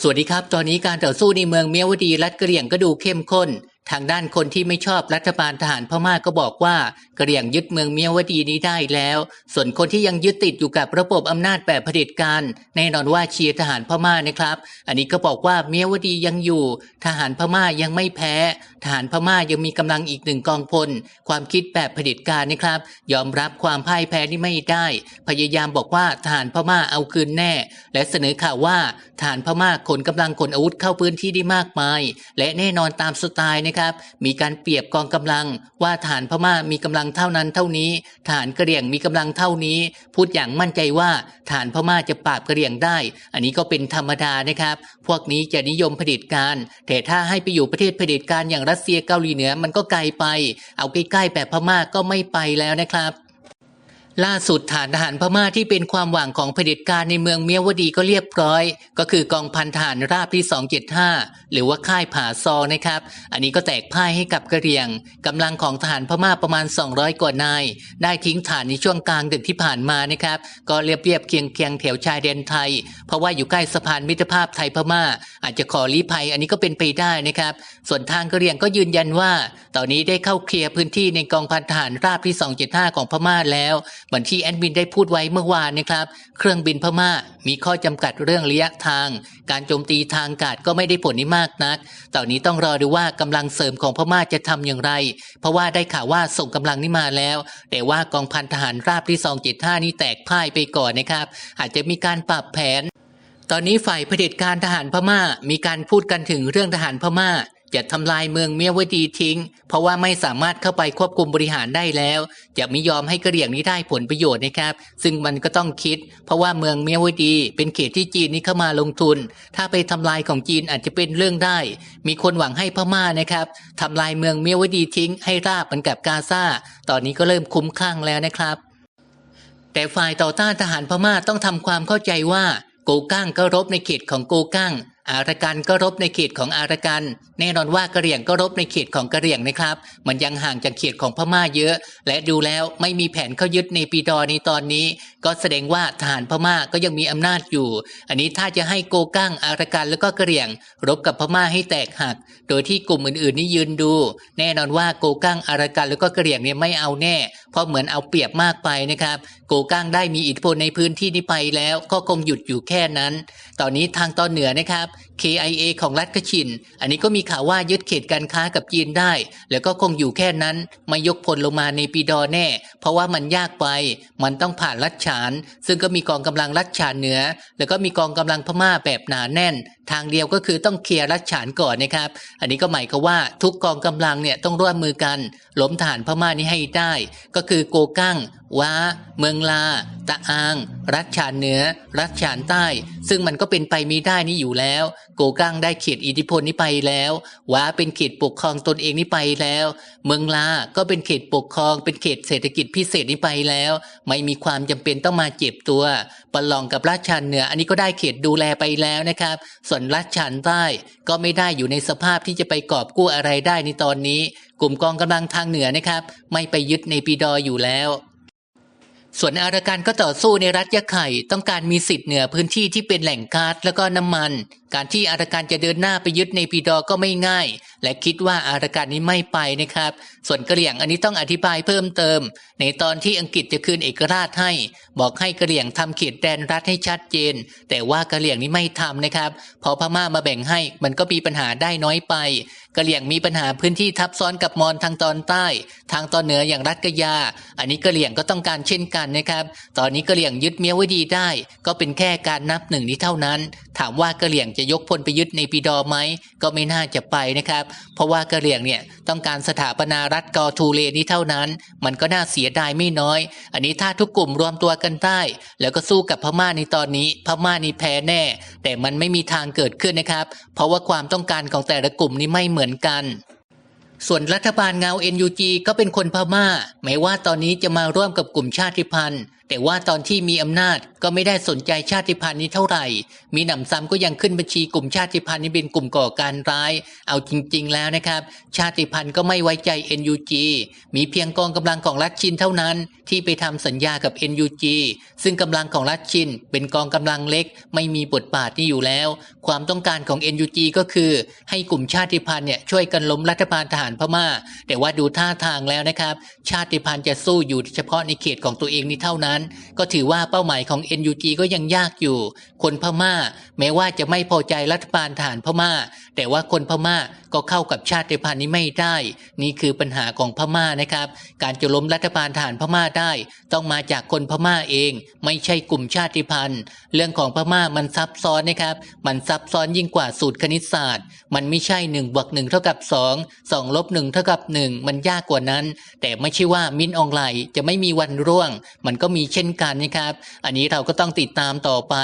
สวัสดีครับ ตอนนี้การต่อสู้ในเมืองเมียวดีรัฐกะเหรี่ยงก็ดูเข้มข้น ทางด้านคนที่ไม่ชอบรัฐบาลทหารพม่าก็บอกว่ากะเหรี่ยงยึดเมืองเมียวดีนี้ได้แล้ว ส่วนคนที่ยังยึดติดอยู่กับระบบอำนาจแบบเผด็จการแน่นอนว่าเชียร์ทหารพม่านะครับ อันนี้ก็บอกว่าเมียวดียังอยู่ ทหารพม่ายังไม่แพ้ ทหารพม่ายังมีกำลังอีกหนึ่งกองพล ความคิดแบบเผด็จการนะครับ ยอมรับความพ่ายแพ้ที่ไม่ได้ พยายามบอกว่าทหารพม่าเอาคืนแน่ และเสนอข่าวว่าทหารพม่าขนกำลังขนอาวุธเข้าพื้นที่ได้มากมาย และแน่นอนตามสไตล์นะครับมีการเปรียบกองกำลัง ว่าฐานพม่ามีกำลังเท่านั้นเท่านี้ ฐานกระเหรี่ยงมีกำลังเท่านี้ พูดอย่างมั่นใจว่าฐานพม่าจะปราบกระเหรี่ยงได้ อันนี้ก็เป็นธรรมดานะครับ พวกนี้จะนิยมเผด็จการ แต่ถ้าให้ไปอยู่ประเทศเผด็จการอย่างรัสเซียเกาหลีเหนือมันก็ไกลไป เอาใกล้ๆแบบพม่าก็ไม่ไปแล้วนะครับ ล่าสุดฐานทหารพม่าที่เป็นความหวังของเผด็จการในเมืองเมียวดีก็เรียบร้อย ก็คือกองพันทหารราบที่ 275 หรือว่าค่ายผาซอนะครับ อันนี้ก็แตกพ่ายให้กับกะเรียงกำลังของทหารพม่าประมาณ 200 กว่านาย ได้ทิ้งฐานในช่วงกลางดึกที่ผ่านมานะครับ ก็เรียบเรียบเคียงเคียงแถวชายแดนไทย เพราะว่าอยู่ใกล้สะพานมิตรภาพไทยพม่า อาจจะขอลี้ภัย อันนี้ก็เป็นไปได้นะครับ ส่วนทางกะเรียงก็ยืนยันว่า ตอนนี้ได้เข้าเคลียร์พื้นที่ในกองพันทหารราบที่ 275 ของพม่าแล้วเหมือนที่แอดมินได้พูดไว้เมื่อวานนะครับ เครื่องบินพม่ามีข้อจำกัดเรื่องระยะทาง การโจมตีทางอากาศก็ไม่ได้ผลนี้มากนัก ตอนนี้ต้องรอดูว่ากำลังเสริมของพม่าจะทำอย่างไร เพราะว่าได้ข่าวว่าส่งกำลังนี้มาแล้ว แต่ว่ากองพันทหารราบที่275นี่แตกพ่ายไปก่อนนะครับ อาจจะมีการปรับแผน ตอนนี้ฝ่ายเผด็จการทหารพม่า มีการพูดกันถึงเรื่องทหารพม่า จะทำลายเมืองเมียวดีทิ้ง เพราะว่าไม่สามารถเข้าไปควบคุมบริหารได้แล้ว จะไม่ยอมให้กระเหรี่ยงนี้ได้ผลประโยชน์นะครับ ซึ่งมันก็ต้องคิด เพราะว่าเมืองเมียวดี เป็นเขตที่จีนนี้เข้ามาลงทุน ถ้าไปทำลายของจีนอาจจะเป็นเรื่องได้ มีคนหวังให้พม่านะครับทำลายเมืองเมียวดีทิ้ง ให้ราบเหมือนกับกาซาตอนนี้ก็เริ่มคุ้มคลั่งแล้วนะครับแต่ฝ่ายต่อต้านทหารพม่าต้องทำความเข้าใจว่าโกกั้งก็รบในเขตของโกกั้ง อารกันก็รบในเขตของอารกัน แน่นอนว่ากะเหรี่ยงก็รบในเขตของกะเหรี่ยงนะครับ มันยังห่างจากเขตของพม่าเยอะ และดูแล้วไม่มีแผนเข้ายึดในปีดอในตอนนี้ ก็แสดงว่าทหารพม่าก็ยังมีอำนาจอยู่ อันนี้ถ้าจะให้โกกั้งอารกันแล้วก็กะเหรี่ยง รบกับพม่าให้แตกหัก โดยที่กลุ่มอื่นๆนี่ยืนดู แน่นอนว่าโกกั้งอารกันแล้วก็กะเหรี่ยงเนี่ยไม่เอาแน่ เพราะเหมือนเอาเปรียบมากไปนะครับโกกั้งได้มีอิทธิพลในพื้นที่นี้ไปแล้วก็คงหยุดอยู่แค่นั้น ตอนนี้ทางตอนเหนือนะครับ KIA ของรัฐกชิน อันนี้ก็มีข่าวว่ายึดเขตการค้ากับจีนได้ แล้วก็คงอยู่แค่นั้น ไม่ยกพลลงมาในปีดอแน่เราะว่ามันยากไป มันต้องผ่านรัฐฉาน ซึ่งก็มีกองกำลังรัฐฉานเหนือ แล้วก็มีกองกำลังพม่าแบบหนาแน่น ทางเดียวก็คือต้องเคลียร์รัฐฉานก่อนนะครับ อันนี้ก็หมายความว่าทุกกองกำลังเนี่ยต้องร่วมมือกันล้มฐานพม่านี้ให้ได้ ก็คือโกกั้งว้า เมืองลา ตะอาง รัฐฉานเหนือ รัฐฉานใต้ ซึ่งมันก็เป็นไปมีได้นี่อยู่แล้ว โกกั้งได้เขตอิทธิพลนี้ไปแล้วว้าเป็นเขตปกครองตนเองนี้ไปแล้ว เมืองลา ก็เป็นเขตปกครอง เป็นเขตเศรษฐกิจพิเศษนี้ไปแล้ว ไม่มีความจำเป็นต้องมาเจ็บตัว ประลองกับราชชานเหนือ อันนี้ก็ได้เขตดูแลไปแล้วนะครับ ส่วนรัฐชานใต้ก็ไม่ได้อยู่ในสภาพที่จะไปกอบกู้อะไรได้ในตอนนี้ กลุ่มกองกำลังทางเหนือนะครับ ไม่ไปยึดในปีดออยู่แล้วส่วนอารกันก็ต่อสู้ในรัฐยะไข่ต้องการมีสิทธิ์เหนือพื้นที่ที่เป็นแหล่งก๊าซแล้วก็น้ำมัน การที่อารกันจะเดินหน้าไปยึดในปีดอก็ไม่ง่าย และคิดว่าอารกันนี้ไม่ไปนะครับ ส่วนกะเหรี่ยงอันนี้ต้องอธิบายเพิ่มเติม ในตอนที่อังกฤษจะคืนเอกราชให้ บอกให้กะเหรี่ยงทำเขตแดนรัฐให้ชัดเจน แต่ว่ากะเหรี่ยงนี้ไม่ทำนะครับพอพม่ามาแบ่งให้มันก็มีปัญหาได้น้อยไปกะเหรี่ยงมีปัญหาพื้นที่ทับซ้อนกับมอญทางตอนใต้ ทางตอนเหนืออย่างรัฐกะยา อันนี้กะเหรี่ยงก็ต้องการเช่นกันนะครับ ตอนนี้กะเหรี่ยงยึดเมียวไว้ดีได้ ก็เป็นแค่การนับหนึ่งนี้เท่านั้น ถามว่ากะเหรี่ยงจะยกพลไปยึดในปีดอไหมก็ไม่น่าจะไปนะครับเพราะว่ากะเหรี่ยงเนี่ยต้องการสถาปนารัฐกอทูเลนี้เท่านั้น มันก็น่าเสียดายไม่น้อย อันนี้ถ้าทุกกลุ่มรวมตัวกันได้ แล้วก็สู้กับพม่าในตอนนี้ พม่านี่แพ้แน่ แต่มันไม่มีทางเกิดขึ้นนะครับ เพราะว่าความต้องการของแต่ละกลุ่มนี้ไม่เหมือนกันส่วนรัฐบาลเงา NUG ก็เป็นคนพม่าแม้ว่าตอนนี้จะมาร่วมกับกลุ่มชาติพันธุ์แต่ว่าตอนที่มีอำนาจก็ไม่ได้สนใจชาติพันธุ์นี้เท่าไหร่ มีหนำซ้ำก็ยังขึ้นบัญชีกลุ่มชาติพันธุ์นี้เป็นกลุ่มก่อการร้าย เอาจริง ๆ แล้วนะครับ ชาติพันธุ์ก็ไม่ไว้ใจ NUG มีเพียงกองกำลังของรัฐชินเท่านั้น ที่ไปทำสัญญากับ NUG ซึ่งกำลังของรัฐชินเป็นกองกำลังเล็ก ไม่มีบทบาทนี่อยู่แล้ว ความต้องการของ NUG ก็คือ ให้กลุ่มชาติพันธุ์เนี่ยช่วยกันล้มรัฐบาลทหารพม่า แต่ว่าดูท่าทางแล้วนะครับ ชาติพันธุ์จะสู้อยู่เฉพาะในเขตของตัวเองนี้เท่านั้นก็ถือว่าเป้าหมายของ NUG ก็ยังยากอยู่ คนพม่า แม้ว่าจะไม่พอใจรัฐบาลทหารพม่า แต่ว่าคนพม่าก็เข้ากับชาติพันธุ์นี้ไม่ได้ นี่คือปัญหาของพม่านะครับ การจะล้มรัฐบาลทหารพม่าได้ ต้องมาจากคนพม่าเอง ไม่ใช่กลุ่มชาติพันธุ์ เรื่องของพม่ามันซับซ้อนนะครับ มันซับซ้อนยิ่งกว่าสูตรคณิตศาสตร์ มันไม่ใช่1บวก1เท่ากับ 2 2ลบ1เท่ากับ 1 มันยากกว่านั้น แต่ไม่ใช่ว่ามินออนไลน์จะไม่มีวันร่วง มันก็มีเช่นกันนะครับ อันนี้เราก็ต้องติดตามต่อไป